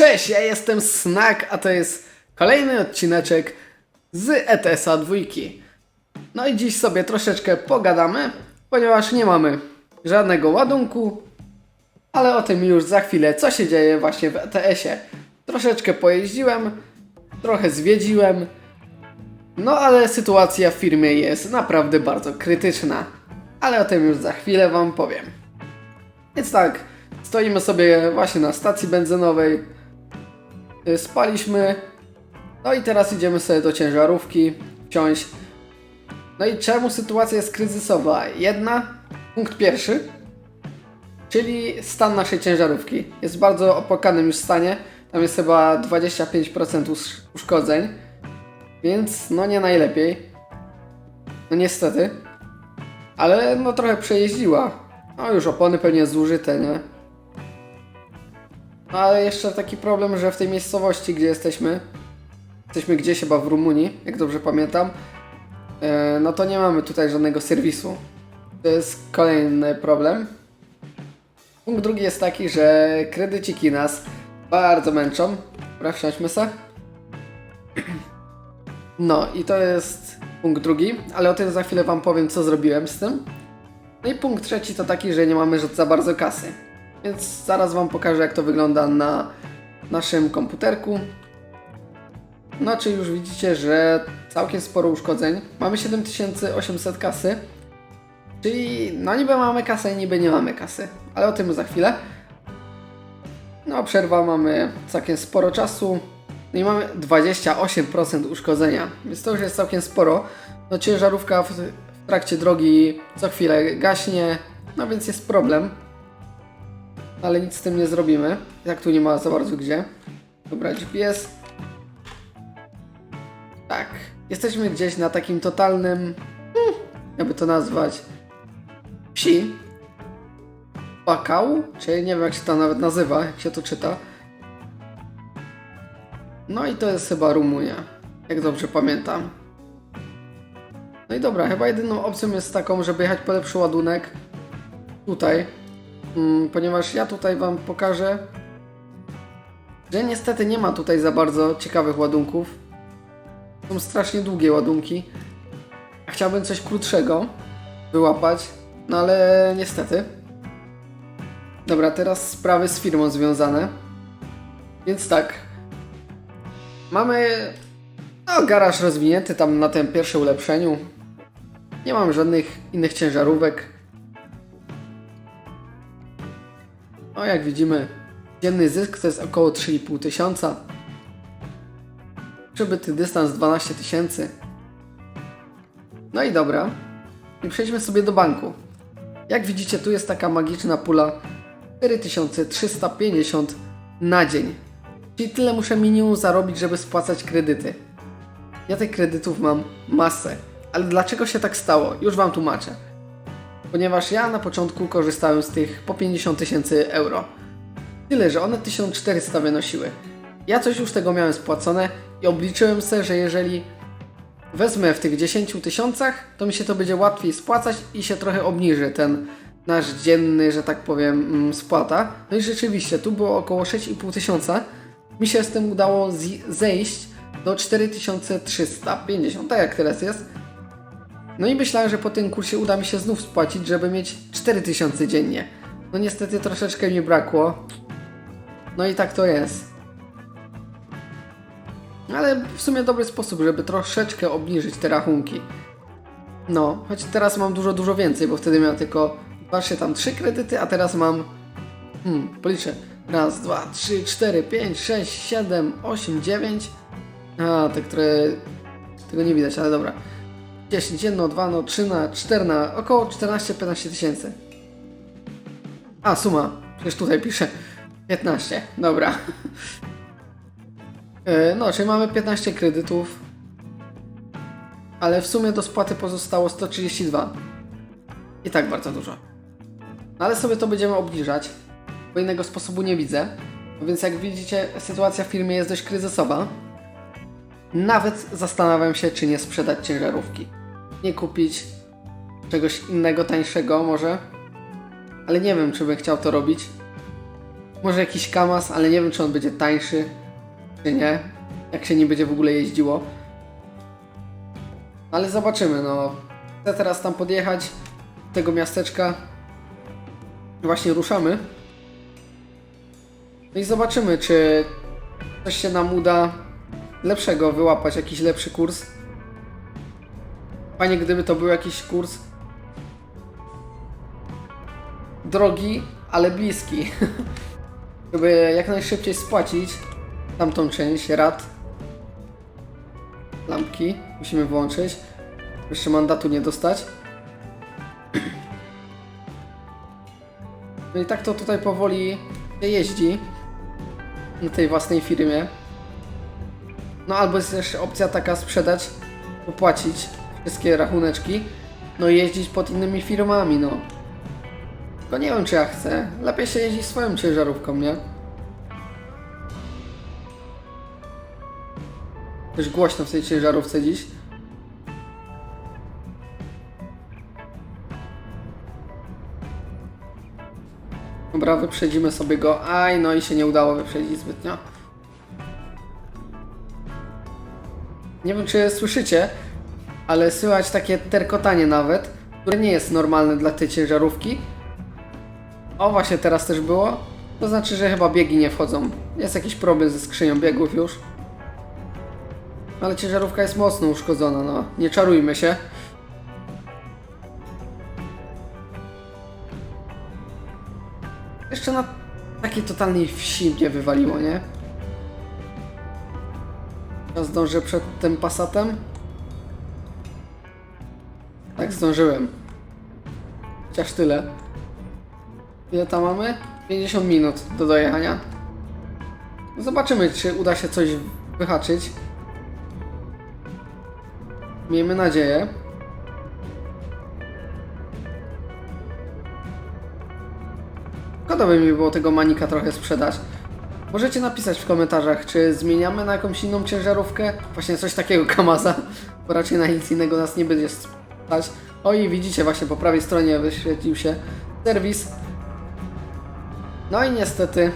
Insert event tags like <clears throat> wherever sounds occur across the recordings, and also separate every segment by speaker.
Speaker 1: Cześć, ja jestem Snack, a to jest kolejny odcineczek z ETS-a dwójki. No i dziś sobie troszeczkę pogadamy, ponieważ nie mamy żadnego ładunku, ale o tym już za chwilę, co się dzieje właśnie w ETS-ie. Troszeczkę pojeździłem, trochę zwiedziłem, no ale sytuacja w firmie jest naprawdę bardzo krytyczna. Ale o tym już za chwilę Wam powiem. Więc tak, stoimy sobie właśnie na stacji benzynowej. Y, Spaliśmy. No i teraz idziemy sobie do ciężarówki wsiąść. No i czemu sytuacja jest kryzysowa? Jedna, punkt pierwszy, czyli stan naszej ciężarówki. Jest w bardzo opłakanym już stanie. Tam jest chyba 25% usz- uszkodzeń. Więc no nie najlepiej. No niestety. Ale no trochę przejeździła. No już opony pewnie zużyte, nie? No ale jeszcze taki problem, że w tej miejscowości, gdzie jesteśmy, jesteśmy gdzieś chyba w Rumunii, jak dobrze pamiętam, e, no to nie mamy tutaj żadnego serwisu. To jest kolejny problem. Punkt drugi jest taki, że kredyciki nas bardzo męczą. Dobra, wsiądźmy se. No i to jest punkt drugi, ale o tym za chwilę Wam powiem, co zrobiłem z tym. No i punkt trzeci to taki, że nie mamy za bardzo kasy. Więc zaraz Wam pokażę, jak to wygląda na naszym komputerku. No, czy już widzicie, że całkiem sporo uszkodzeń. Mamy 7800 kasy. Czyli no niby mamy kasę, niby nie mamy kasy. Ale o tym za chwilę. No, przerwa mamy całkiem sporo czasu. No i mamy 28% uszkodzenia, więc to już jest całkiem sporo. No ciężarówka w trakcie drogi co chwilę gaśnie, no więc jest problem. Ale nic z tym nie zrobimy. Jak tu nie ma za bardzo gdzie. Dobra, GPS. Tak. Jesteśmy gdzieś na takim totalnym. Hmm, jakby to nazwać. Wsi. Pakał? Czy nie wiem jak się to nawet nazywa, jak się to czyta. No i to jest chyba Rumunia, jak dobrze pamiętam. No i dobra, chyba jedyną opcją jest taką, żeby jechać po lepszy ładunek tutaj, ponieważ ja tutaj Wam pokażę, że niestety nie ma tutaj za bardzo ciekawych ładunków. Są strasznie długie ładunki. Chciałbym coś krótszego wyłapać, no ale niestety. Dobra, teraz sprawy z firmą związane. Więc tak, Mamy no, garaż rozwinięty tam na tym pierwszym ulepszeniu. Nie mam żadnych innych ciężarówek. No jak widzimy, dzienny zysk to jest około 3,5 tysiąca. Przybyty dystans 12 tysięcy. No i dobra. I przejdźmy sobie do banku. Jak widzicie, tu jest taka magiczna pula 4350 na dzień. Czyli tyle muszę minimum zarobić, żeby spłacać kredyty. Ja tych kredytów mam masę. Ale dlaczego się tak stało? Już Wam tłumaczę. Ponieważ ja na początku korzystałem z tych po 50 tysięcy euro. Tyle, że one 1400 wynosiły. Ja coś już tego miałem spłacone i obliczyłem sobie, że jeżeli wezmę w tych 10 tysiącach, to mi się to będzie łatwiej spłacać i się trochę obniży ten nasz dzienny, że tak powiem, mm, spłata. No i rzeczywiście, tu było około 6,5 tysiąca. Mi się z tym udało zejść do 4350, tak jak teraz jest. No i myślałem, że po tym kursie uda mi się znów spłacić, żeby mieć 4000 dziennie. No niestety troszeczkę mi brakło. No i tak to jest. Ale w sumie dobry sposób, żeby troszeczkę obniżyć te rachunki. No, choć teraz mam dużo, dużo więcej, bo wtedy miałem tylko, patrzcie, tam trzy kredyty, a teraz mam, hmm, policzę, raz, dwa, trzy, cztery, pięć, sześć, siedem, osiem, dziewięć, a, te, które, tego nie widać, ale dobra, 10, jedno, dwa, no, trzy na, cztery na, około 14-15 tysięcy. A, suma, przecież tutaj pisze 15, dobra. E, No, czyli mamy 15 kredytów, ale w sumie do spłaty pozostało 132. I tak bardzo dużo. No ale sobie to będziemy obniżać, bo innego sposobu nie widzę. No Więc jak widzicie, sytuacja w firmie jest dość kryzysowa. Nawet zastanawiam się, czy nie sprzedać ciężarówki. Nie kupić czegoś innego, tańszego może. Ale nie wiem, czy bym chciał to robić. Może jakiś Kamaz, ale nie wiem czy on będzie tańszy, czy nie. Jak się nie będzie w ogóle jeździło. Ale zobaczymy, no. Chcę teraz tam podjechać do tego miasteczka. Właśnie ruszamy. No i zobaczymy, czy coś się nam uda lepszego wyłapać, jakiś lepszy kurs. Fajnie, gdyby to był jakiś kurs drogi, ale bliski. <laughs> Żeby jak najszybciej spłacić tamtą część rad. Lampki musimy włączyć. Jeszcze mandatu nie dostać. <clears throat> No i tak to tutaj powoli jeździ na tej własnej firmie. No albo jest jeszcze opcja taka sprzedać, opłacić wszystkie rachuneczki, no i jeździć pod innymi firmami, no. Tylko nie wiem czy ja chcę. Lepiej się jeździ swoją ciężarówką, nie? Też głośno w tej ciężarówce dziś. Dobra, wyprzedzimy sobie go. Aj, no i się nie udało wyprzedzić zbytnio. Nie wiem, czy słyszycie, ale słychać takie terkotanie nawet, które nie jest normalne dla tej ciężarówki. O, właśnie teraz też było. To znaczy, że chyba biegi nie wchodzą. Jest jakiś problem ze skrzynią biegów już. Ale ciężarówka jest mocno uszkodzona, no. Nie czarujmy się. Jeszcze na takiej totalnej wsi mnie wywaliło, nie? Ja zdążę przed tym pasatem? Tak, zdążyłem. Chociaż tyle. Ile tam mamy? 50 minut do dojechania. Zobaczymy, czy uda się coś wyhaczyć. Miejmy nadzieję. Szkoda by mi było tego manika trochę sprzedać. Możecie napisać w komentarzach, czy zmieniamy na jakąś inną ciężarówkę? Właśnie coś takiego Kamaza, bo raczej na nic innego nas nie będzie O i widzicie właśnie po prawej stronie wyświetlił się serwis. No i niestety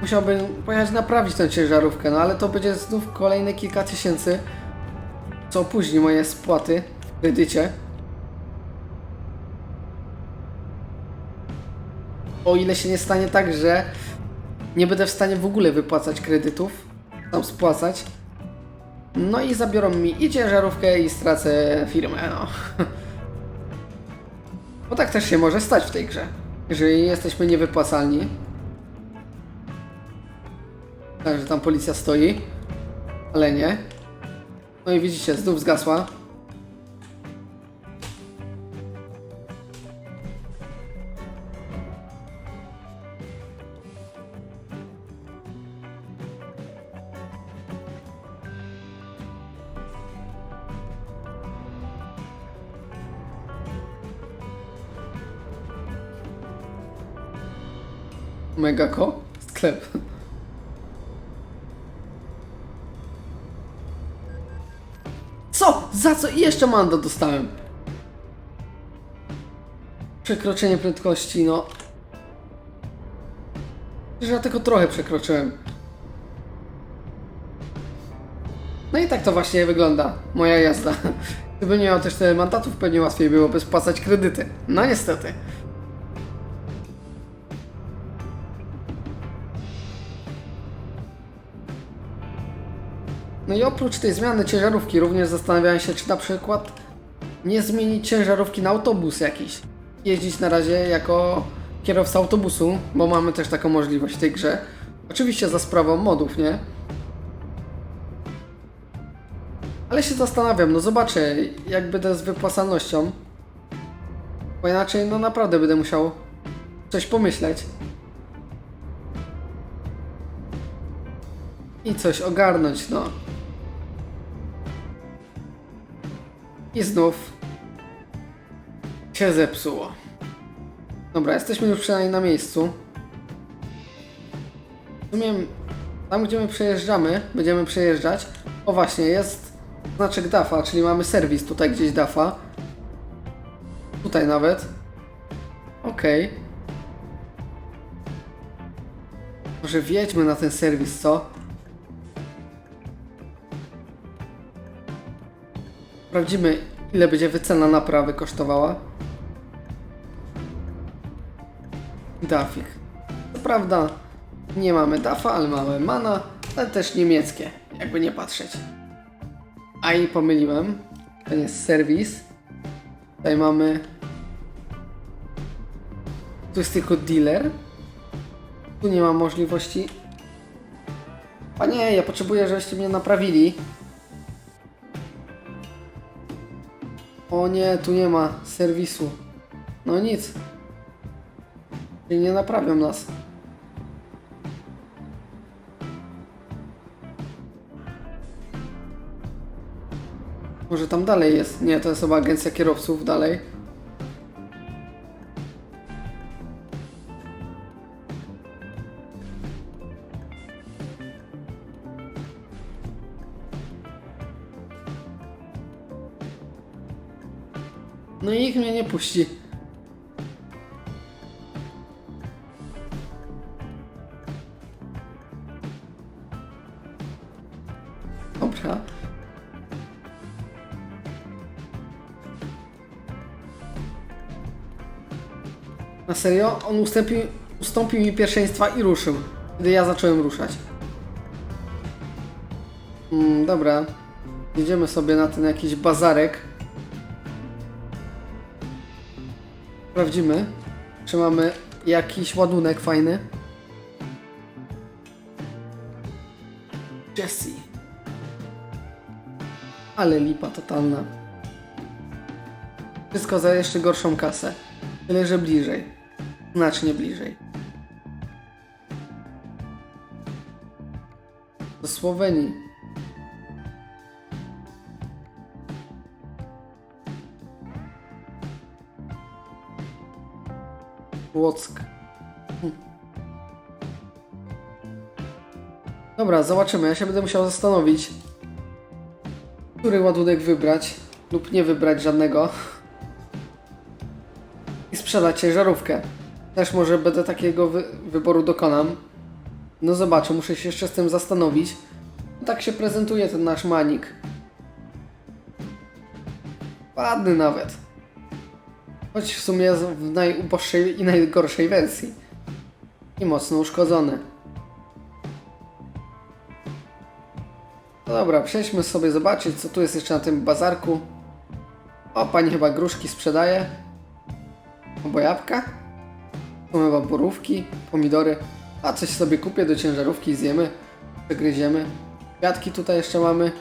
Speaker 1: musiałbym pojechać naprawić tę ciężarówkę, no ale to będzie znów kolejne kilka tysięcy, co opóźni moje spłaty w kredycie. O ile się nie stanie tak, że nie będę w stanie w ogóle wypłacać kredytów, tam spłacać. No i zabiorą mi i ciężarówkę i stracę firmę, no. Bo tak też się może stać w tej grze. Jeżeli jesteśmy niewypłacalni. Tak, że tam policja stoi. Ale nie. No i widzicie, znów zgasła. Megako? Sklep. Co? Za co? I jeszcze mandat dostałem. Przekroczenie prędkości, no. Przecież ja tylko trochę przekroczyłem. No i tak to właśnie wygląda, moja jazda. Gdybym nie miał też tyle mandatów, pewnie łatwiej byłoby spłacać kredyty. No niestety. No i oprócz tej zmiany ciężarówki również zastanawiałem się, czy na przykład nie zmienić ciężarówki na autobus jakiś. Jeździć na razie jako kierowca autobusu, bo mamy też taką możliwość w tej grze. Oczywiście za sprawą modów, nie? Ale się zastanawiam, no zobaczę jak będę z wypłacalnością. Bo inaczej no naprawdę będę musiał coś pomyśleć. I coś ogarnąć, no. I znów się zepsuło. Dobra, jesteśmy już przynajmniej na miejscu. W sumie tam, gdzie my przejeżdżamy, będziemy przejeżdżać. O właśnie, jest znaczek DAFA, czyli mamy serwis tutaj gdzieś DAFA. Tutaj nawet. Okej. Może wjedźmy na ten serwis, co? Sprawdzimy, ile będzie wycena naprawy kosztowała. Dafik. Co prawda, nie mamy dafa, ale mamy mana, ale też niemieckie, jakby nie patrzeć. A i pomyliłem. To jest serwis. Tutaj mamy. Tu jest tylko dealer. Tu nie ma możliwości. A nie, ja potrzebuję, żebyście mnie naprawili. O nie, tu nie ma serwisu. No nic. Czyli nie naprawią nas. Może tam dalej jest? Nie, to jest chyba agencja kierowców dalej. No i nikt mnie nie puści. Dobra. Na serio? On ustąpił, ustąpił mi pierwszeństwa i ruszył, gdy ja zacząłem ruszać. Mm, dobra. Jedziemy sobie na ten jakiś bazarek. Sprawdzimy, czy mamy jakiś ładunek fajny. Jesse. Ale lipa totalna. Wszystko za jeszcze gorszą kasę. Tyle, że bliżej. Znacznie bliżej. Do Słowenii. Płock. Dobra, zobaczymy. Ja się będę musiał zastanowić, który ładunek wybrać lub nie wybrać żadnego i sprzedać ciężarówkę. Też może będę takiego wy wyboru dokonam. No zobaczę, muszę się jeszcze z tym zastanowić. Tak się prezentuje ten nasz manik. Ładny nawet. Choć w sumie w najuboższej i najgorszej wersji. I mocno uszkodzony. No dobra, przejdźmy sobie zobaczyć, co tu jest jeszcze na tym bazarku. O, pani chyba gruszki sprzedaje. Albo jabłka. Tu chyba borówki, pomidory. A coś sobie kupię do ciężarówki zjemy. Przegryziemy. Kwiatki tutaj jeszcze mamy.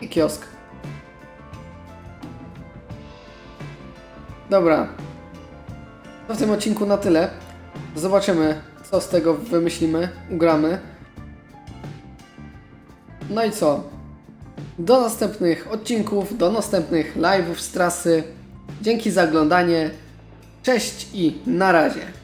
Speaker 1: I kiosk. Dobra. To w tym odcinku na tyle. Zobaczymy, co z tego wymyślimy, ugramy. No i co? Do następnych odcinków, do następnych live'ów z trasy. Dzięki za oglądanie. Cześć i na razie.